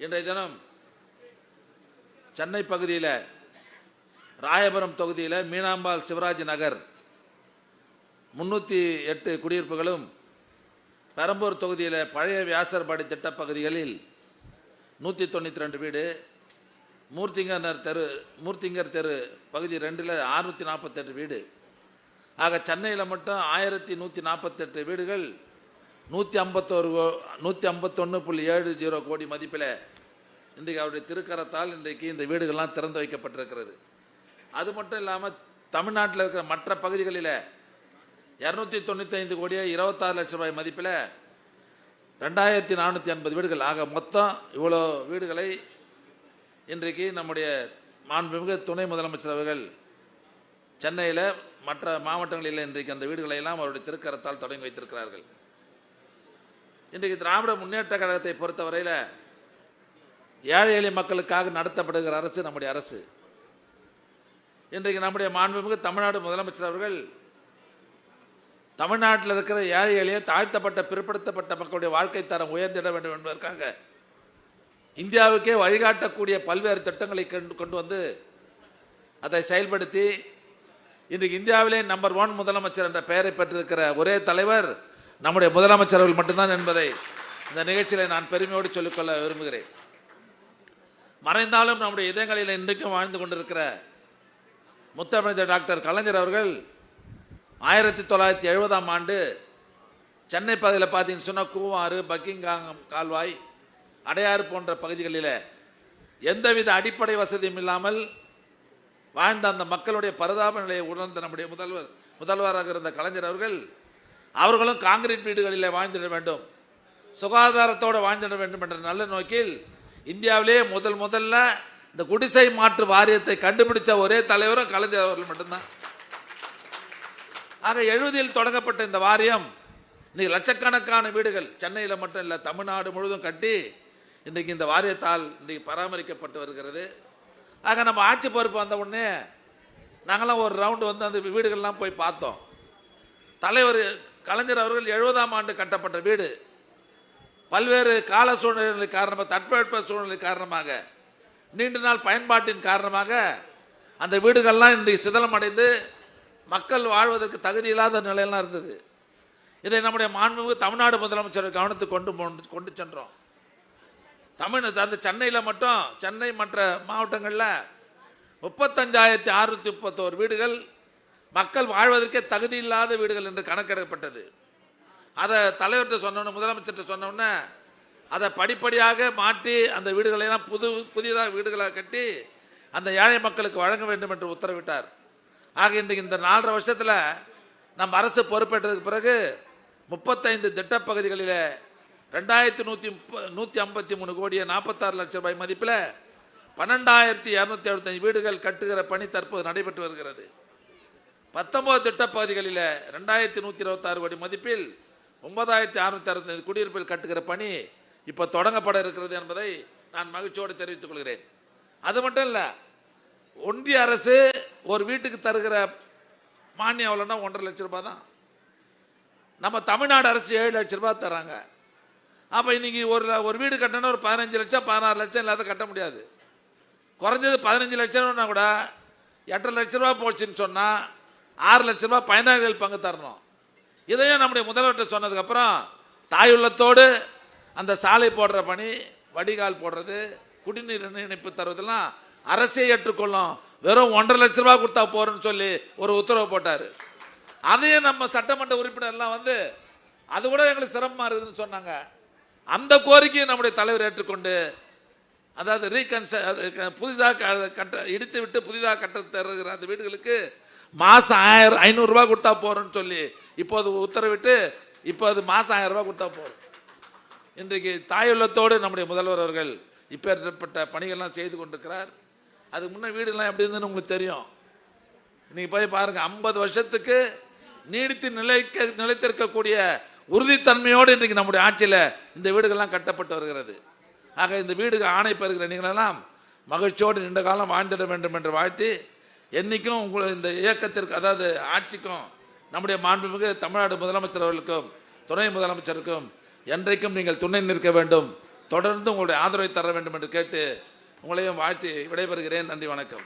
இன்றைய தினம் சென்னை பகுதியில் ராயபுரம் தொகுதியில் மீனாம்பாள் சிவராஜ் நகர் முன்னூற்றி எட்டு குடியிருப்புகளும் பெரம்பூர் தொகுதியில் பழைய வியாசர்பாடி திட்டப்பகுதிகளில் நூற்றி தொண்ணூற்றி ரெண்டு வீடு மூர்த்திங்கர் தெரு மூர்த்திங்கர் தெரு பகுதி ரெண்டில் அறுநூற்றி நாற்பத்தெட்டு வீடு. ஆக சென்னையில் மட்டும் ஆயிரத்தி நூற்றி நாற்பத்தெட்டு வீடுகள் நூற்றி ஐம்பத்தோரு நூற்றி ஐம்பத்தொன்று புள்ளி ஏழு ஜீரோ கோடி மதிப்பில் இன்றைக்கு அவருடைய திருக்கரத்தால் இன்றைக்கு இந்த வீடுகள்லாம் திறந்து வைக்கப்பட்டிருக்கிறது. அது மட்டும் இல்லாமல் தமிழ்நாட்டில் இருக்கிற மற்ற பகுதிகளில் இரநூத்தி தொண்ணூற்றி ஐந்து கோடியே இருபத்தாறு லட்சம் ரூபாய் மதிப்பில் ரெண்டாயிரத்தி நானூற்றி ஐம்பது வீடுகள். ஆக மொத்தம் இவ்வளோ வீடுகளை இன்றைக்கு நம்முடைய மாண்புமிகு துணை முதலமைச்சர் அவர்கள் சென்னையில் மற்ற மாவட்டங்களில் இன்றைக்கு அந்த வீடுகளை எல்லாம் அவருடைய திருக்கரத்தால் தொடங்கி வைத்திருக்கிறார்கள். இன்றைக்கு திராவிட முன்னேற்ற கழகத்தை பொறுத்தவரையில் ஏழை எளிய மக்களுக்காக நடத்தப்படுகிற அரசு நம்முடைய அரசு. இன்றைக்கு நம்முடைய மாண்புமிகு தமிழ்நாடு முதலமைச்சர் அவர்கள் தமிழ்நாட்டில் இருக்கிற ஏழை எளிய தாழ்த்தப்பட்ட பிற்படுத்தப்பட்ட மக்களுடைய வாழ்க்கை தரம் உயர்ந்திட வேண்டும் என்பதற்காக இந்தியாவுக்கே வழிகாட்டக்கூடிய பல்வேறு திட்டங்களை கொண்டு கொண்டு வந்து அதை செயல்படுத்தி இன்றைக்கு இந்தியாவிலே நம்பர் ஒன் முதலமைச்சர் என்ற பெயரை பெற்றிருக்கிற ஒரே தலைவர் நம்முடைய முதலமைச்சர் அவர்கள் மட்டும்தான் என்பதை இந்த நிகழ்ச்சியில் நான் பெருமையோடு சொல்லிக்கொள்ள விரும்புகிறேன். மறைந்தாலும் நம்முடைய இதயங்களில் இன்றைக்கும் வாழ்ந்து கொண்டிருக்கிற முத்தமிழர் டாக்டர் கலைஞர் அவர்கள் ஆயிரத்தி தொள்ளாயிரத்தி எழுபதாம் ஆண்டு சென்னை பகுதியில் பார்த்தீங்கன்னு சொன்னால் கூவாறு பக்கிங்காம் கால்வாய் அடையாறு போன்ற பகுதிகளில் எந்தவித அடிப்படை வசதியும் இல்லாமல் வாழ்ந்த அந்த மக்களுடைய பரிதாப நிலையை உணர்ந்த நம்முடைய முதல்வர் முதல்வராக இருந்த கலைஞர் அவர்கள் அவர்களும் காங்கிரீட் வீடுகளில் வாழ்ந்திட வேண்டும். சுகாதாரத்தோடு வாழ்ந்திட வேண்டும் என்ற நல்ல நோக்கில் இந்தியாவிலே முதல் முதல்ல இந்த குடிசை மாற்று வாரியத்தை கண்டுபிடிச்ச ஒரே தலைவரும் கலைஞர் அவர்கள் மட்டும்தான். ஆக எழுபதில் தொடங்கப்பட்ட இந்த வாரியம் இன்னைக்கு லட்சக்கணக்கான வீடுகள் சென்னையில் மட்டும் இல்லை தமிழ்நாடு முழுவதும் கட்டி இன்றைக்கு இந்த வாரியத்தால் இன்றைக்கு பராமரிக்கப்பட்டு வருகிறது. ஆக நம்ம ஆட்சி பொறுப்பு வந்த உடனே நாங்களாம் ஒரு ரவுண்டு வந்து அந்த வீடுகள்லாம் போய் பார்த்தோம். தலைவர் கலைஞர் அவர்கள் எழுபதாம் ஆண்டு கட்டப்பட்ட வீடு. பல்வேறு கால சூழ்நிலை காரணமாக தட்பவெட்ப சூழ்நிலை காரணமாக நீண்ட நாள் பயன்பாட்டின் காரணமாக அந்த வீடுகள்லாம் இன்றைக்கு சிதலமடைந்து மக்கள் வாழ்வதற்கு தகுதி இல்லாத நிலையெல்லாம் இருந்தது. இதை நம்முடைய மாண்புமிகு தமிழ்நாடு முதலமைச்சர் கவனத்துக்கு கொண்டு கொண்டு சென்றோம். தமிழ் அதாவது சென்னையில் மட்டும் சென்னை மற்ற மாவட்டங்களில் முப்பத்தஞ்சாயிரத்தி அறுநூத்தி முப்பத்தோரு வீடுகள் மக்கள் வாழ்வதற்கே தகுதி இல்லாத வீடுகள் என்று கணக்கெடுக்கப்பட்டது அதை தலைவர்கிட்ட சொன்னோன்னு முதலமைச்சர்கிட்ட சொன்னோன்னே அதை படிப்படியாக மாற்றி அந்த வீடுகளையெல்லாம் புது புதியதாக வீடுகளாக கட்டி அந்த ஏழை மக்களுக்கு வழங்க வேண்டும் என்று உத்தரவிட்டார். ஆக இன்றைக்கு இந்த நாலரை வருஷத்தில் நம்ம அரசு பொறுப்பேற்றதுக்கு பிறகு முப்பத்தைந்து திட்டப்பகுதிகளில் ரெண்டாயிரத்தி நூற்றி முப்ப நூற்றி ஐம்பத்தி மூணு கோடியே நாற்பத்தாறு லட்சம் ரூபாய் மதிப்பில் பன்னெண்டாயிரத்தி இரநூத்தி எழுபத்தஞ்சு வீடுகள் கட்டுகிற பணி தற்போது நடைபெற்று வருகிறது. பத்தொன்பது திட்டப்பகுதிகளில் ரெண்டாயிரத்தி நூற்றி இருபத்தாறு கோடி மதிப்பில் ஒன்பதாயிரத்தி அறுநூத்தி அறுபத்தஞ்சு குடியிருப்பில் கட்டுகிற பணி இப்போ தொடங்கப்பட இருக்கிறது என்பதை நான் மகிழ்ச்சியோடு தெரிவித்துக் கொள்கிறேன். அது மட்டும் இல்லை ஒன்றிய அரசு ஒரு வீட்டுக்கு தருகிற மானியம் எவ்வளோன்னா ஒன்றரை லட்ச ரூபாய் தான். நம்ம தமிழ்நாடு அரசு ஏழு லட்ச ரூபாய் தராங்க அப்போ இன்றைக்கி ஒரு ஒரு வீடு கட்டணும் ஒரு பதினஞ்சு லட்சம் பதினாறு லட்சம் இல்லாத கட்ட முடியாது. குறைஞ்சது பதினஞ்சு லட்சம்னா கூட எட்டரை லட்ச ரூபா போச்சுன்னு சொன்னால் ஆறு லட்ச ரூபாய் பயனாளிகள் பங்கு தரணும். இதையும் நம்முடைய முதல்வர்கிட்ட சொன்னதுக்கப்புறம் தாயுள்ளத்தோடு அந்த சாலை போடுற பணி வடிகால் போடுறது குடிநீர் இணைப்பு தருவதெல்லாம் அரசே ஏற்றுக்கொள்ளும். வெறும் ஒன்றரை லட்ச ரூபா கொடுத்தா போறேன்னு சொல்லி ஒரு உத்தரவு போட்டார். அதையும் நம்ம சட்டமன்ற உறுப்பினர்லாம் வந்து அது கூட எங்களுக்கு சிரமமா இருக்குதுன்னு சொன்னாங்க. அந்த கோரிக்கையை நம்முடைய தலைவர் ஏற்றுக்கொண்டு அதாவது ரீகன்ஸ்ட் புதிதாக கட்ட இடித்து விட்டு புதிதாக கட்ட தருகிற அந்த வீடுகளுக்கு மாதம் ஆயிரம் ஐநூறுரூவா கொடுத்தா போகிறோன்னு சொல்லி இப்போது உத்தரவிட்டு இப்போ அது மாதம் ஆயிரம் ரூபா கொடுத்தா போகிறோம் இன்றைக்கு தாயுள்ளத்தோடு நம்முடைய முதல்வர் அவர்கள் இப்பேற்பட்ட பணிகள்லாம் செய்து கொண்டிருக்கிறார். அதுக்கு முன்னே வீடுலாம் எப்படி இருந்ததுன்னு உங்களுக்கு தெரியும். இன்னைக்கு போய் பாருங்க ஐம்பது வருஷத்துக்கு நீடித்து நிலைக்க நிலைத்திருக்கக்கூடிய உறுதித்தன்மையோடு இன்றைக்கு நம்முடைய ஆட்சியில் இந்த வீடுகள்லாம் கட்டப்பட்டு வருகிறது. ஆக இந்த வீடுக்கு ஆணை பெறுகிற நீங்களெல்லாம் மகிழ்ச்சியோடு நீண்ட காலம் வாழ்ந்திட வேண்டும் என்று வாழ்த்தி என்றைக்கும் உங்கள் இந்த இயக்கத்திற்கு அதாவது ஆட்சிக்கும் நம்முடைய மாண்புமிகு தமிழ்நாடு முதலமைச்சர் அவர்களுக்கும் துணை முதலமைச்சருக்கும் என்றைக்கும் நீங்கள் துணை நிற்க வேண்டும். தொடர்ந்து உங்களுடைய ஆதரவை தர வேண்டும் என்று கேட்டு உங்களையும் வாழ்த்தி விடைபெறுகிறேன். நன்றி வணக்கம்.